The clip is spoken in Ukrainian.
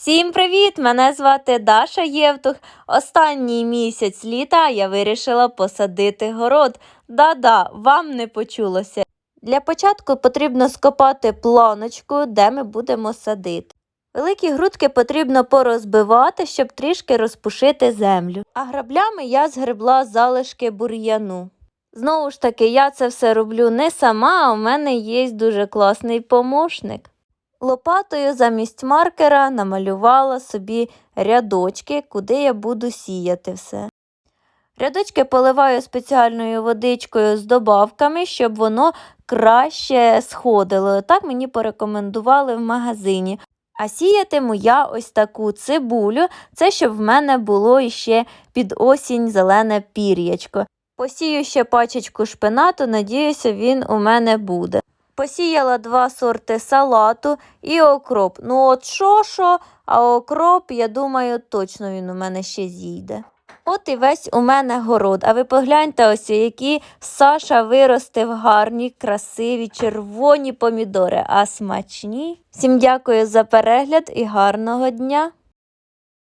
Всім привіт! Мене звати Даша Євтух. Останній місяць літа я вирішила посадити город. Да-да, вам не почулося. Для початку потрібно скопати планочку, де ми будемо садити. Великі грудки потрібно порозбивати, щоб трішки розпушити землю. А граблями я згребла залишки бур'яну. Знову ж таки, я це все роблю не сама, а у мене є дуже класний помощник. Лопатою замість маркера намалювала собі рядочки, куди я буду сіяти все. Рядочки поливаю спеціальною водичкою з добавками, щоб воно краще сходило. Так мені порекомендували в магазині. А сіятиму я ось таку цибулю, це щоб в мене було іще під осінь зелене пір'ячко. Посію ще пачечку шпинату, надіюся, він у мене буде. Посіяла два сорти салату і окроп. Ну от що що, а окроп, я думаю, точно він у мене ще зійде. От і весь у мене город. А ви погляньте ось, які Саша виростив гарні, красиві, червоні помідори, а смачні. Всім дякую за перегляд і гарного дня!